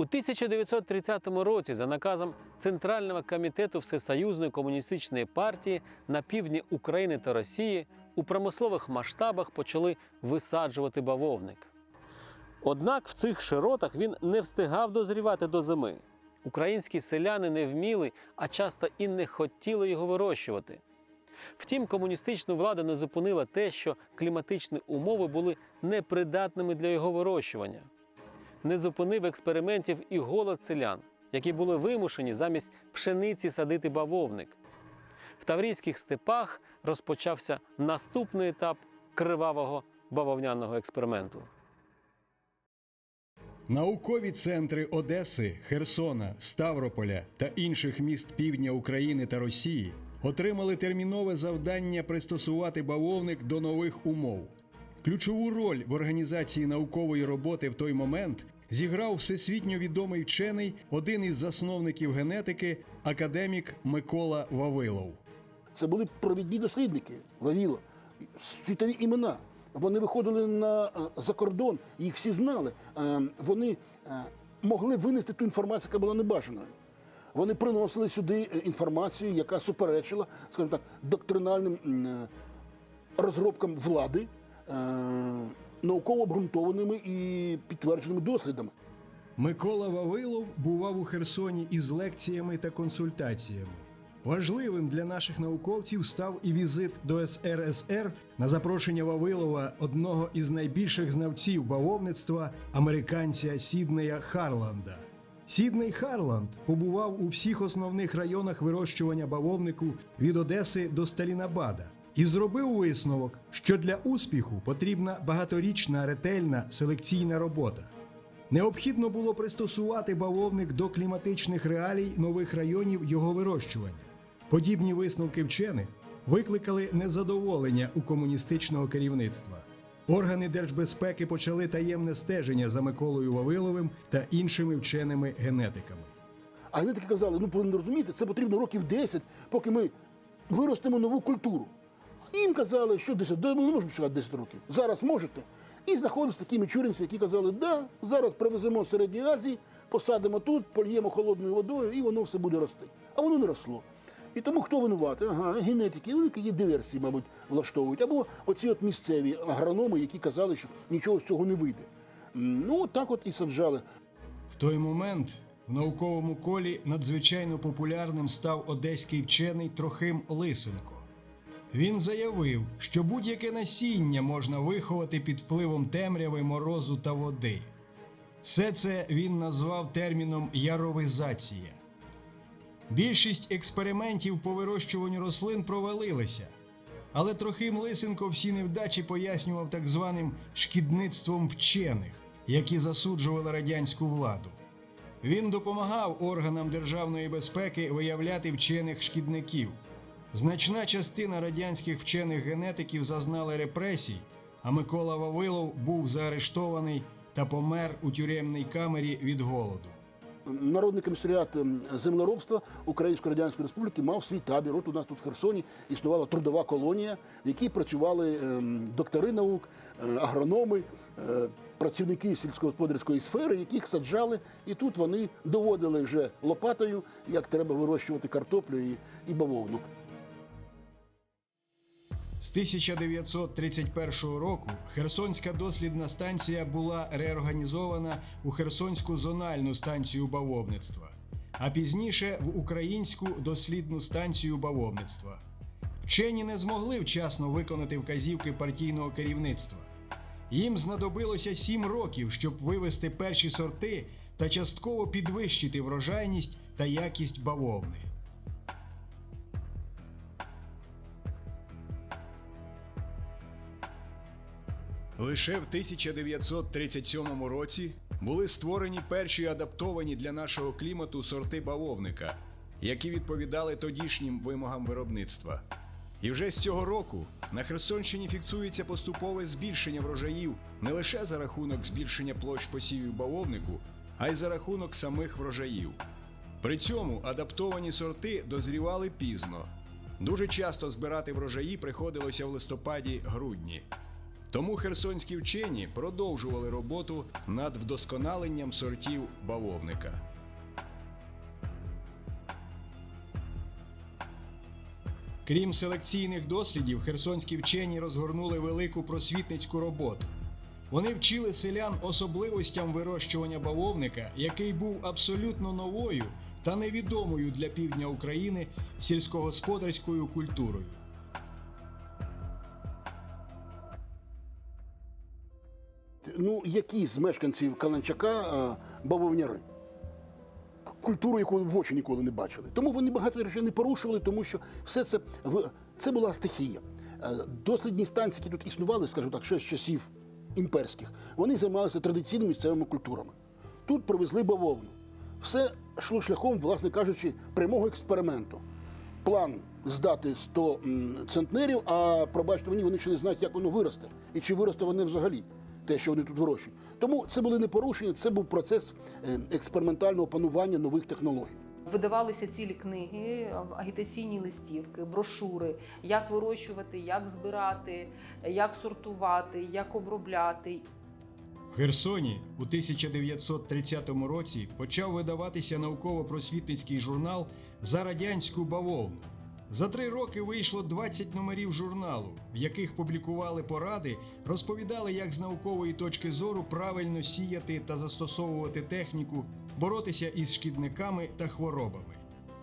У 1930 році за наказом Центрального комітету Всесоюзної комуністичної партії на півдні України та Росії у промислових масштабах почали висаджувати бавовник. Однак в цих широтах він не встигав дозрівати до зими. Українські селяни не вміли, а часто і не хотіли його вирощувати. Втім, комуністичну владу не зупинила те, що кліматичні умови були непридатними для його вирощування. Не зупинив експериментів і голод селян, які були вимушені замість пшениці садити бавовник. В Таврійських степах розпочався наступний етап кривавого бавовняного експерименту. Наукові центри Одеси, Херсона, Ставрополя та інших міст півдня України та Росії отримали термінове завдання пристосувати бавовник до нових умов. Ключову роль в організації наукової роботи в той момент зіграв всесвітньо відомий вчений, один із засновників генетики, академік Микола Вавилов. Це були провідні дослідники Вавіла, світові імена. Вони виходили на е, за кордон, їх всі знали. Е, Вони е, могли винести ту інформацію, яка була небажаною. Вони приносили сюди інформацію, яка суперечила, скажімо так, доктринальним розробкам влади, науково обґрунтованими і підтвердженими дослідами. Микола Вавилов бував у Херсоні із лекціями та консультаціями. Важливим для наших науковців став і візит до СРСР на запрошення Вавилова, одного із найбільших знавців бавовництва, американця Сіднея Харланда. Сідней Харланд побував у всіх основних районах вирощування бавовнику від Одеси до Сталінабада і зробив висновок, що для успіху потрібна багаторічна ретельна селекційна робота. Необхідно було пристосувати бавовник до кліматичних реалій нових районів його вирощування. Подібні висновки вчених викликали незадоволення у комуністичного керівництва. Органи держбезпеки почали таємне стеження за Миколою Вавиловим та іншими вченими генетиками. А вони таки казали, ну повинні розуміти, це потрібно років 10, поки ми виростемо нову культуру. А їм казали, що 10, да, ми не можемо чекати 10 років. Зараз можете. І знаходилися такі мічуринці, які казали, да, зараз привеземо з Середньої Азії, посадимо тут, польємо холодною водою, і воно все буде рости. А воно не росло. І тому хто винуватий? Ага, генетики, вони які диверсії, мабуть, влаштовують. Або оці от місцеві агрономи, які казали, що нічого з цього не вийде. Ну, так от і саджали. В той момент в науковому колі надзвичайно популярним став одеський вчений Трохим Лисенко. Він заявив, що будь-яке насіння можна виховати під впливом темряви, морозу та води. Все це він назвав терміном яровизація. Більшість експериментів по вирощуванню рослин провалилися, але Трохим Лисенко всі невдачі пояснював так званим шкідництвом вчених, які засуджували радянську владу. Він допомагав органам державної безпеки виявляти вчених шкідників. Значна частина радянських вчених генетиків зазнали репресій, а Микола Вавилов був заарештований та помер у тюремній камері від голоду. Народний комісаріат ем, землеробства Української Радянської Республіки мав свій табір. От у нас тут в Херсоні існувала трудова колонія, в якій працювали ем, доктори наук, е, агрономи, е, працівники сільськогосподарської сфери, яких саджали, і тут вони доводили вже лопатою, як треба вирощувати картоплю і, і бавовну. З 1931 року Херсонська дослідна станція була реорганізована у Херсонську зональну станцію бавовництва, а пізніше в Українську дослідну станцію бавовництва. Вчені не змогли вчасно виконати вказівки партійного керівництва. Їм знадобилося сім років, щоб вивести перші сорти та частково підвищити врожайність та якість бавовни. Лише в 1937 році були створені перші адаптовані для нашого клімату сорти бавовника, які відповідали тодішнім вимогам виробництва. І вже з цього року на Херсонщині фіксується поступове збільшення врожаїв не лише за рахунок збільшення площ посівів бавовнику, а й за рахунок самих врожаїв. При цьому адаптовані сорти дозрівали пізно. Дуже часто збирати врожаї приходилося в листопаді-грудні. Тому херсонські вчені продовжували роботу над вдосконаленням сортів бавовника. Крім селекційних дослідів, херсонські вчені розгорнули велику просвітницьку роботу. Вони вчили селян особливостям вирощування бавовника, який був абсолютно новою та невідомою для півдня України сільськогосподарською культурою. Ну, які з мешканців Каланчака бавовняри? Культуру, яку в очі ніколи не бачили. Тому вони багато речей не порушували, тому що все це це була стихія. Е, Дослідні станції, які тут існували, скажімо так, ще з часів імперських, вони займалися традиційними місцевими культурами. Тут привезли бавовну. Все йшло шляхом, власне кажучи, прямого експерименту. План здати 100 центнерів, а пробачте мені, вони ще не знають, як воно виросте. І чи виросте вони взагалі, те, що вони тут вирощують. Тому це були не порушення, це був процес е, експериментального панування нових технологій. Видавалися цілі книги, агітаційні листівки, брошури, як вирощувати, як збирати, як сортувати, як обробляти. В Херсоні у 1930 році почав видаватися науково-просвітницький журнал за радянську бавовну. За три роки вийшло 20 номерів журналу, в яких публікували поради, розповідали, як з наукової точки зору правильно сіяти та застосовувати техніку, боротися із шкідниками та хворобами.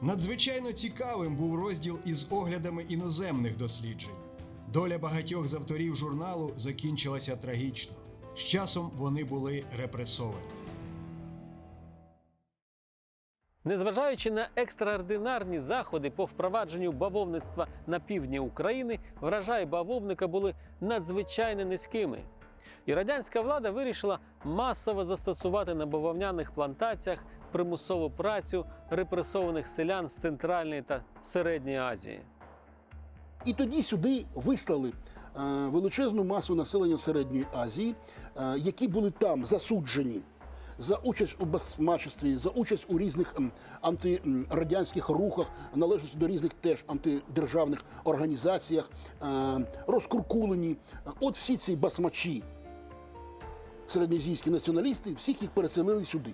Надзвичайно цікавим був розділ із оглядами іноземних досліджень. Доля багатьох з авторів журналу закінчилася трагічно. З часом вони були репресовані. Незважаючи на екстраординарні заходи по впровадженню бавовництва на півдні України, врожаї бавовника були надзвичайно низькими. І радянська влада вирішила масово застосувати на бавовняних плантаціях примусову працю репресованих селян з Центральної та Середньої Азії. І тоді сюди вислали е, величезну масу населення Середньої Азії, е, які були там засуджені за участь у басмачестві, за участь у різних ем, антирадянських рухах, належності до різних теж антидержавних організаціях, е, розкуркулені. От всі ці басмачі, середньоазійські націоналісти, всіх їх переселили сюди.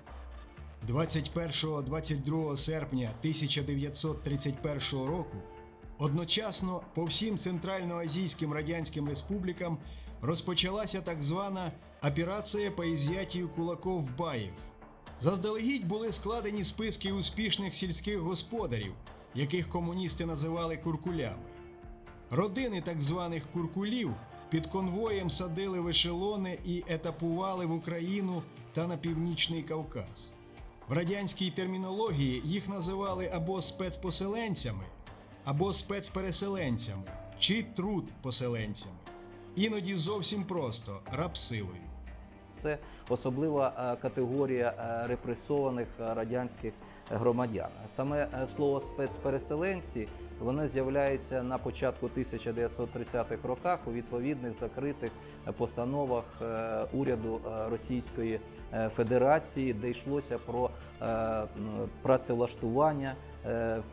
21-22 серпня 1931 року одночасно по всім центральноазійським радянським республікам розпочалася так звана операція по ізяттю кулаков-баїв. Заздалегідь були складені списки успішних сільських господарів, яких комуністи називали куркулями. Родини так званих куркулів під конвоєм садили в ешелони і етапували в Україну та на північний Кавказ. В радянській термінології їх називали або спецпоселенцями, або спецпереселенцями чи трудпоселенцями. Іноді зовсім просто рабсилою. Це особлива е, категорія е, репресованих е, радянських громадян. Саме слово спецпереселенці воно з'являється на початку 1930-х роках у відповідних закритих постановах уряду Російської Федерації, де йшлося про працевлаштування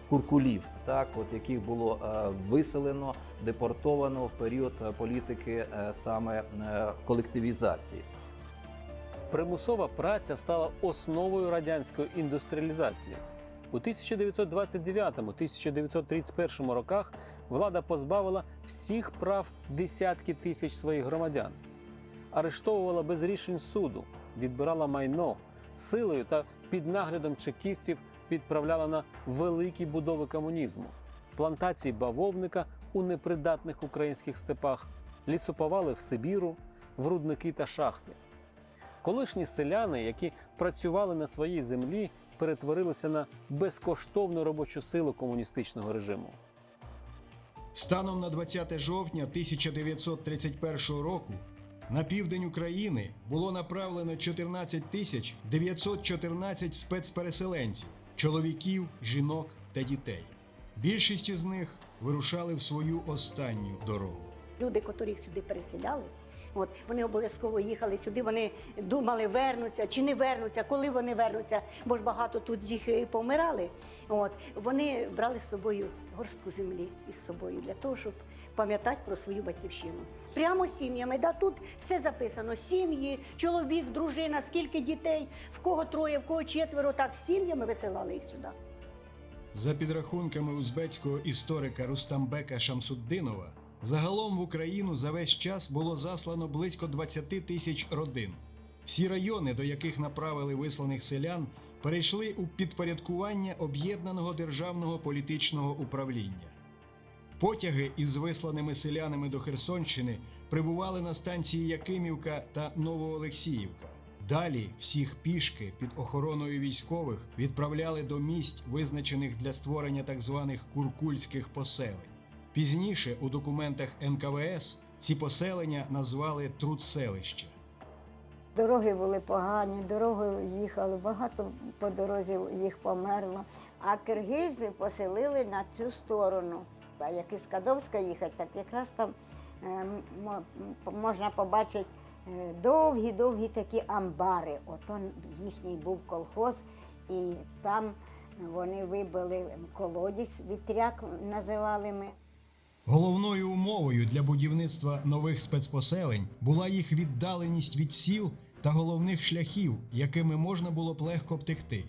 куркулів, так от яких було е, виселено, депортовано в період е, політики е, саме е, колективізації. Примусова праця стала основою радянської індустріалізації. У 1929-1931 роках влада позбавила всіх прав десятки тисяч своїх громадян, арештовувала без рішень суду, відбирала майно, силою та під наглядом чекістів відправляла на великі будови комунізму, плантації бавовника у непридатних українських степах, лісоповали в Сибіру, в рудники та шахти. Колишні селяни, які працювали на своїй землі, перетворилися на безкоштовну робочу силу комуністичного режиму. Станом на 20 жовтня 1931 року на південь України було направлено 14 тисяч 914 спецпереселенців чоловіків, жінок та дітей. Більшість із них вирушали в свою останню дорогу. Люди, котрих сюди переселяли, От вони обов'язково їхали сюди. Вони думали, вернуться чи не вернуться, коли вони вернуться, бо ж багато тут їх і помирали. От вони брали з собою горстку землі із собою для того, щоб пам'ятати про свою батьківщину. Прямо сім'ями. Да, тут все записано: сім'ї, чоловік, дружина, скільки дітей, в кого троє, в кого четверо. Так сім'ями висилали їх сюди. За підрахунками узбецького історика Рустамбека Шамсуддинова, загалом в Україну за весь час було заслано близько 20 тисяч родин. Всі райони, до яких направили висланих селян, перейшли у підпорядкування об'єднаного державного політичного управління. Потяги із висланими селянами до Херсонщини прибували на станції Якимівка та Новоолексіївка. Далі всіх пішки під охороною військових відправляли до місць, визначених для створення так званих куркульських поселень. Пізніше у документах НКВС ці поселення назвали Трудселище. Дороги були погані, дорогою їхали, багато по дорозі їх померло. А киргизи поселили на цю сторону. А як із Кадовська їхати, так якраз там е, можна побачити е, довгі-довгі такі амбари. Ото їхній був колхоз, і там вони вибили колодязь, вітряк називали ми. Головною умовою для будівництва нових спецпоселень була їх віддаленість від сіл та головних шляхів, якими можна було б легко втекти.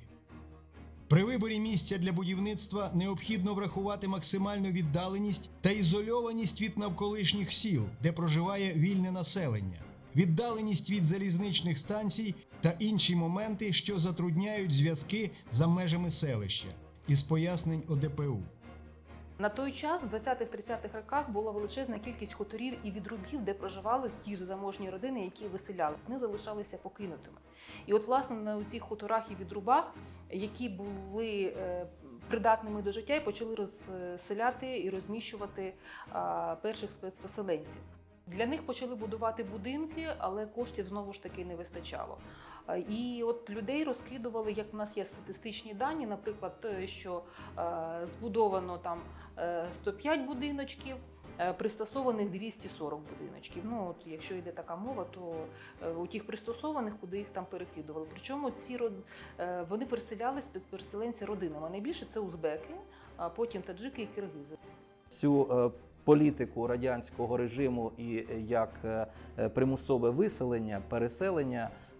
При виборі місця для будівництва необхідно врахувати максимальну віддаленість та ізольованість від навколишніх сіл, де проживає вільне населення, віддаленість від залізничних станцій та інші моменти, що затрудняють зв'язки за межами селища, із пояснень ОДПУ. На той час, в 20-30-х роках, була величезна кількість хуторів і відрубів, де проживали ті ж заможні родини, які виселяли. Вони залишалися покинутими. І от, власне, на цих хуторах і відрубах, які були е, придатними до життя, і почали розселяти і розміщувати перших спецпоселенців. Для них почали будувати будинки, але коштів знову ж таки не вистачало. І от людей розкидували, як в нас є статистичні дані, наприклад, що е, збудовано там е, 105 будиночків, е, пристосованих 240 будиночків. Ну, от якщо йде така мова, то е, у тих пристосованих, куди їх там перекидували. Причому ці е, вони переселялись спецпереселенці родинами. Найбільше це узбеки, а потім таджики і киргизи. цю е, політику радянського режиму і е, як е, е, примусове виселення, переселення е,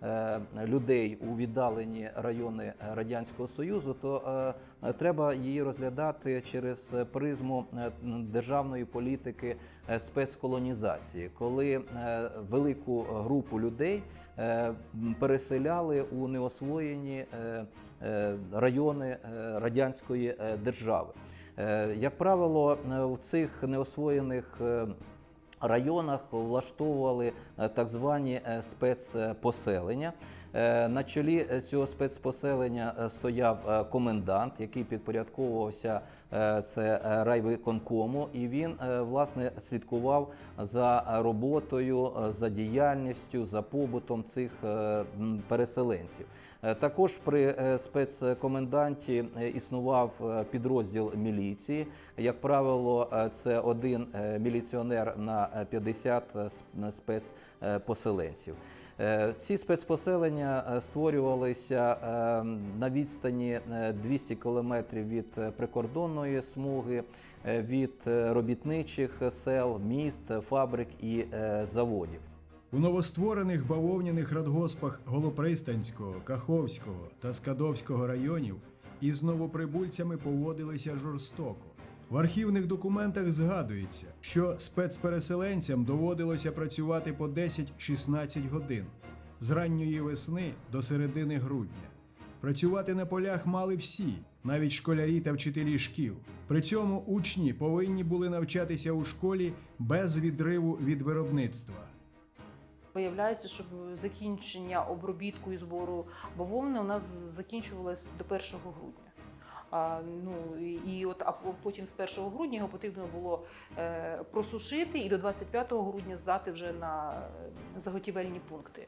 людей у віддалені райони е, радянського союзу, то е, е, треба її розглядати через е, призму е, державної політики е, спецколонізації, коли е, велику групу людей е, переселяли у неосвоєні е, е, райони е, радянської е, держави. Е, Як правило, е, в цих неосвоєних е, районах влаштовували е, так звані е, спецпоселення. Е, На чолі цього спецпоселення стояв комендант, який підпорядковувався це райвиконкому, і він власне слідкував за роботою, за діяльністю, за побутом цих переселенців. Е, Також при е, спецкоменданті е, існував підрозділ міліції. Як правило, це один міліціонер на е, 50 е, с- на спецпоселенців. Ці спецпоселення створювалися на відстані е, 200 кілометрів від прикордонної смуги, від робітничих сел, міст, фабрик і заводів. У новостворених бавовняних радгоспах Голопристанського, Каховського та Скадовського районів із новоприбульцями поводилися жорстоко. В архівних документах згадується, що спецпереселенцям доводилося працювати по 10-16 годин з ранньої весни до середини грудня. Працювати на полях мали всі, навіть школярі та вчителі шкіл. При цьому учні повинні були навчатися у школі без відриву від виробництва. Виявляється, що закінчення обробітку і збору бавовни у нас закінчувалось до 1 грудня. А, ну, і- от, а потім з 1 грудня його потрібно було е, просушити і до 25 грудня здати вже на заготівельні пункти.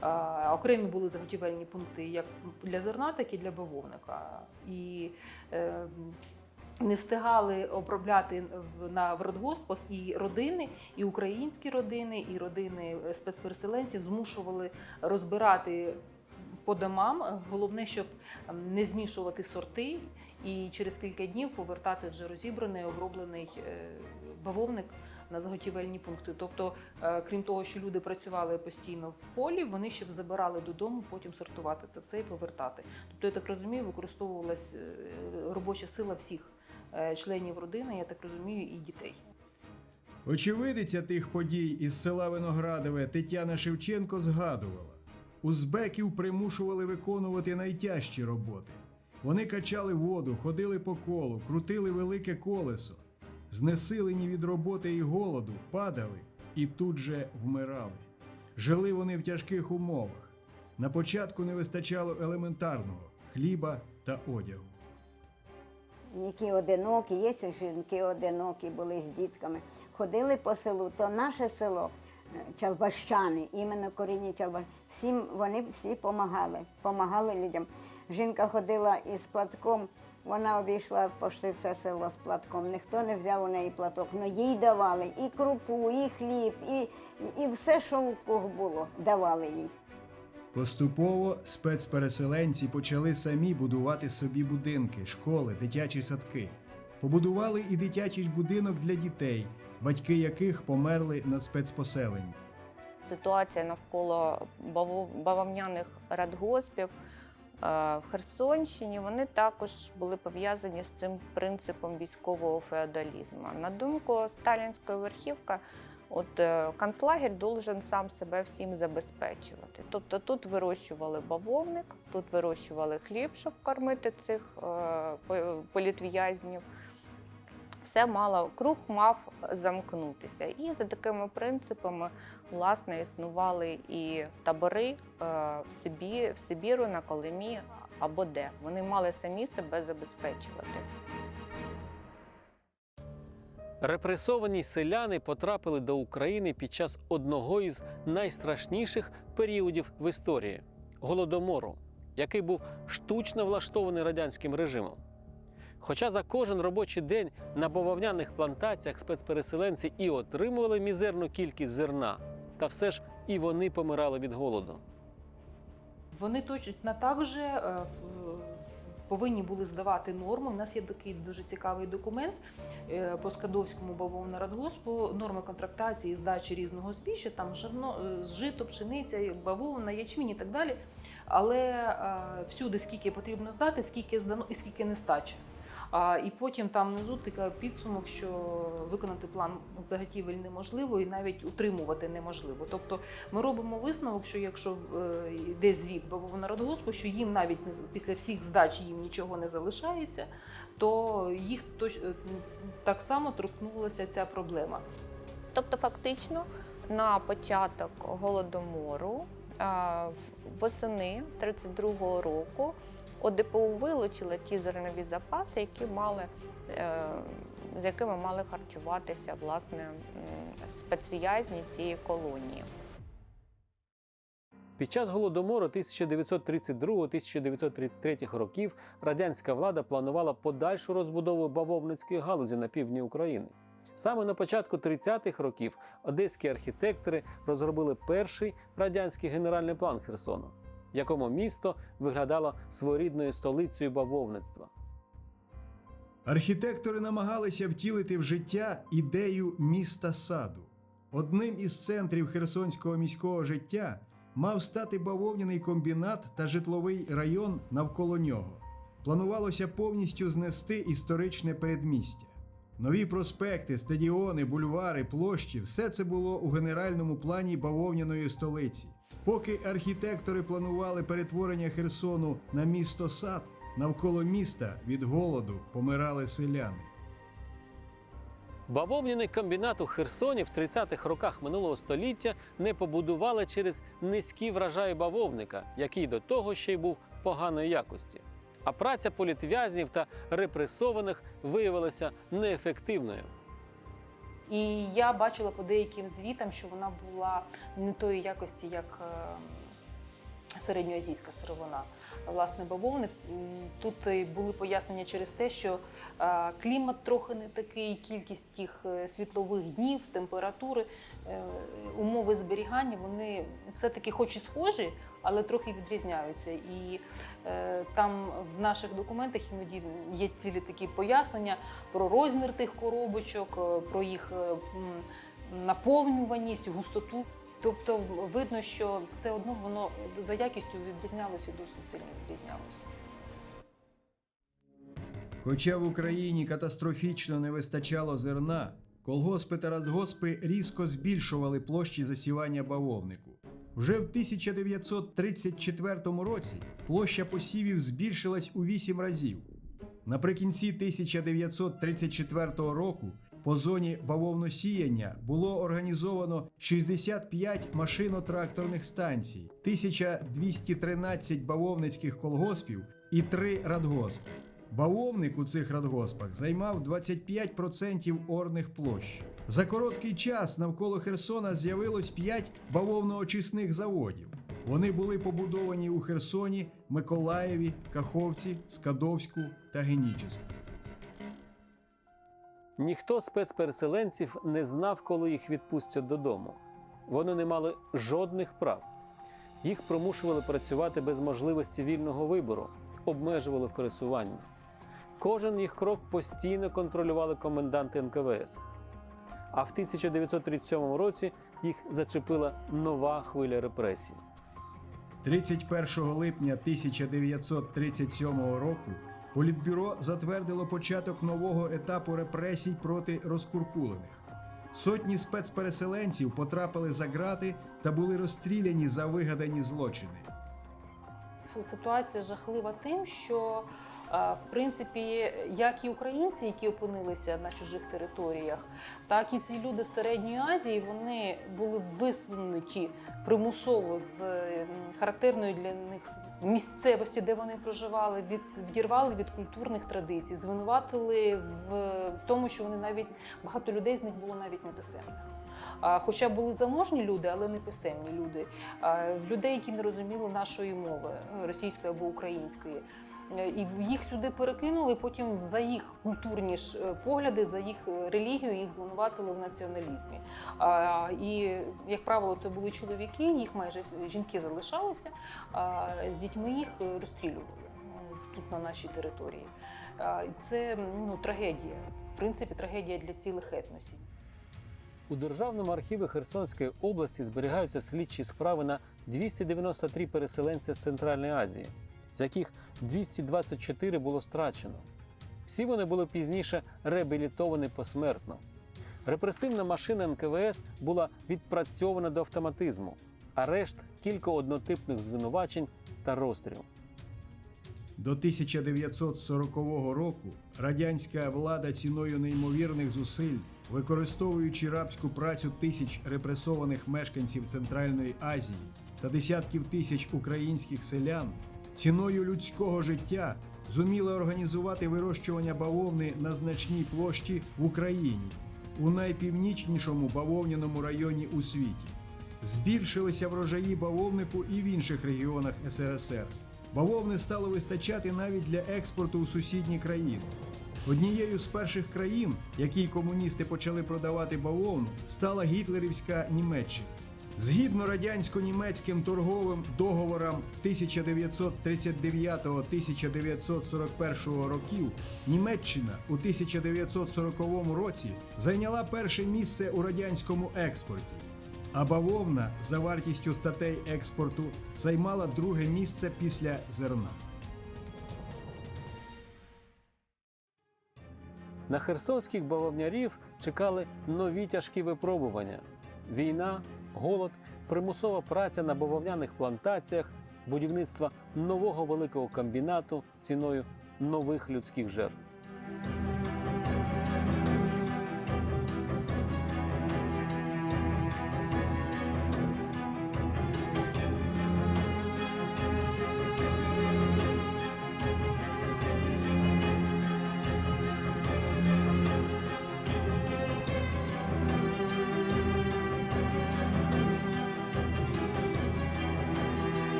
А, окремі були заготівельні пункти як для зерна, так і для бавовника. І е, не встигали обробляти на в родгоспах і родини, і українські родини, і родини е, спецпереселенців змушували розбирати по домам. Головне, щоб ем, не змішувати сорти, і через кілька днів повертати вже розібраний, оброблений е, бавовник на заготівельні пункти. Тобто, е, крім того, що люди працювали постійно в полі, вони ще забирали додому, потім сортувати це все і повертати. Тобто, я так розумію, використовувалась робоча сила всіх членів родини, я так розумію, і дітей. Очевидиця тих подій із села Виноградове Тетяна Шевченко згадувала: узбеків примушували виконувати найтяжчі роботи. Вони качали воду, ходили по колу, крутили велике колесо. Знесилені від роботи і голоду, падали і тут же вмирали. Жили вони в тяжких умовах. На початку не вистачало елементарного хліба та одягу. Які одинокі, є жінки одинокі, були з дітками. Ходили по селу, то наше село, е, Чалбащани, іменно корінні Чалбащани, всім вони всі допомагали, допомагали людям. Жінка ходила із платком, вона обійшла пошти все село з платком. Ніхто не взяв у неї платок, але їй давали і крупу, і хліб, і, і все, що у кого було, давали їй. Поступово спецпереселенці почали самі будувати собі будинки, школи, дитячі садки. Побудували і дитячий будинок для дітей, батьки яких померли на спецпоселенні. Ситуація навколо баво- бавовняних радгоспів е, в Херсонщині вони також були пов'язані з цим принципом військового феодалізму. На думку сталінської верхівки, от е, должен сам себе всім забезпечувати. Тобто тут вирощували бавовник, тут вирощували хліб, щоб кормити цих е, політв'язнів все мало круг мав замкнутися. І за такими принципами власне існували і табори е, в Сибі, в Сибіру, на Колимі або де. Вони мали самі себе забезпечувати. Репресовані селяни потрапили до України під час одного із найстрашніших періодів в історії голодомору, який був штучно влаштований радянським режимом. Хоча за кожен робочий день на бавовняних плантаціях спецпереселенці і отримували мізерну кількість зерна, та все ж і вони помирали від голоду. Вони точно так же е, повинні були здавати норми. У нас є такий дуже цікавий документ е, по Скадовському бавовна радгоспу, норми контрактації, здачі різного збіжжя, там жирно, е, жито, пшениця, бавовна, ячмінь і так далі. Але е, всюди скільки потрібно здати, скільки здано і скільки нестача. А, і потім там внизу така підсумок, що виконати план заготівель неможливо і навіть утримувати неможливо. Тобто ми робимо висновок, що якщо е, йде звіт бавовна радгоспу, що їм навіть не після всіх здач їм нічого не залишається, то їх точ, е, так само торкнулася ця проблема. Тобто, фактично, на початок голодомору е, восени 32-го року ОДПУ вилучили ті зернові запаси, які мали, е, з якими мали харчуватися власне спецв'язні цієї колонії. Під час голодомору 1932-1933 років радянська влада планувала подальшу розбудову бавовницької галузі на півдні України. Саме на початку 30-х років одеські архітектори розробили перший радянський генеральний план Херсону, в якому місто виглядало своєрідною столицею бавовництва. Архітектори намагалися втілити в життя ідею міста саду. Одним із центрів херсонського міського життя мав стати бавовняний комбінат та житловий район навколо нього. Планувалося повністю знести історичне передмістя. Нові проспекти, стадіони, бульвари, площі все це було у генеральному плані бавовняної столиці. Поки архітектори планували перетворення Херсону на місто сад, навколо міста від голоду помирали селяни. Бавовняний комбінат у Херсоні в 30-х роках минулого століття не побудували через низькі врожаї бавовника, який до того ще й був поганої якості. А праця політв'язнів та репресованих виявилася неефективною. І я бачила по деяким звітам, що вона була не тої якості, як, е, середньоазійська сировина. Власне, бавовник тут були пояснення через те, що е, клімат трохи не такий, кількість тих е, світлових днів, температури, умови зберігання, вони все-таки хоч і схожі, але трохи відрізняються. І е, там в наших документах іноді є цілі такі пояснення про розмір тих коробочок, е, про їх е, наповнюваність, густоту. Тобто видно, що все одно воно за якістю відрізнялося досить сильно відрізнялося. Хоча в Україні катастрофічно не вистачало зерна, колгоспи та радгоспи різко збільшували площі засівання бавовнику. Вже в 1934 році площа посівів збільшилась у 8 разів. Наприкінці 1934 року по зоні бавовносіяння було організовано 65 машино-тракторних станцій, 1213 бавовницьких колгоспів і 3 радгоспи. Бавовник у цих радгоспах займав 25% орних площ. За короткий час навколо Херсона з'явилось 5 бавовноочисних заводів. Вони були побудовані у Херсоні, Миколаєві, Каховці, Скадовську та Генічеську. Ніхто спецпереселенців не знав, коли їх відпустять додому. Вони не мали жодних прав. Їх примушували працювати без можливості вільного вибору, обмежували в пересуванні. Кожен їх крок постійно контролювали коменданти НКВС. А в 1937 році їх зачепила нова хвиля репресій. 31 липня 1937 року Політбюро затвердило початок нового етапу репресій проти розкуркулених. Сотні спецпереселенців потрапили за ґрати та були розстріляні за вигадані злочини. Ситуація жахлива тим, що в принципі, як і українці, які опинилися на чужих територіях, так і ці люди з середньої Азії вони були висунуті примусово з характерної для них місцевості, де вони проживали, від відірвали від культурних традицій, звинуватили в, в тому, що вони навіть багато людей з них було навіть неписемних. А, Хоча були заможні люди, але не писемні люди, людей, які не розуміли нашої мови ну, російської або української. Е, І їх сюди перекинули. Потім за їх культурні ж е, погляди, за їх е, релігію їх звинуватили в націоналізмі. І, як правило, це були чоловіки, їх майже жінки залишалися, а з дітьми їх розстрілювали тут на нашій території. Це ну, трагедія, в принципі, трагедія для цілих етносів. У Державному архіві Херсонської області зберігаються слідчі справи на 293 переселенця з Центральної Азії, з яких 224 було страчено. Всі вони були пізніше реабілітовані посмертно. Репресивна машина НКВС була відпрацьована до автоматизму, арешт кілька однотипних звинувачень та розстріл. До 1940 року радянська влада ціною неймовірних зусиль, використовуючи рабську працю тисяч репресованих мешканців Центральної Азії та десятків тисяч українських селян, ціною людського життя зуміла організувати вирощування бавовни на значній площі в Україні, у найпівнічнішому бавовняному районі у світі. Збільшилися врожаї бавовнику і в інших регіонах СРСР. Бавовни стало вистачати навіть для експорту у сусідні країни. Однією з перших країн, якій комуністи почали продавати бавовну, стала гітлерівська Німеччина. Згідно радянсько-німецьким торговим договорам 1939-1941 років, Німеччина у 1940 році зайняла перше місце у радянському експорті. А бавовна за вартістю статей експорту займала друге місце після зерна. На херсонських бавовнярів чекали нові тяжкі випробування: війна, голод, примусова праця на бавовняних плантаціях, будівництво нового великого комбінату ціною нових людських жертв.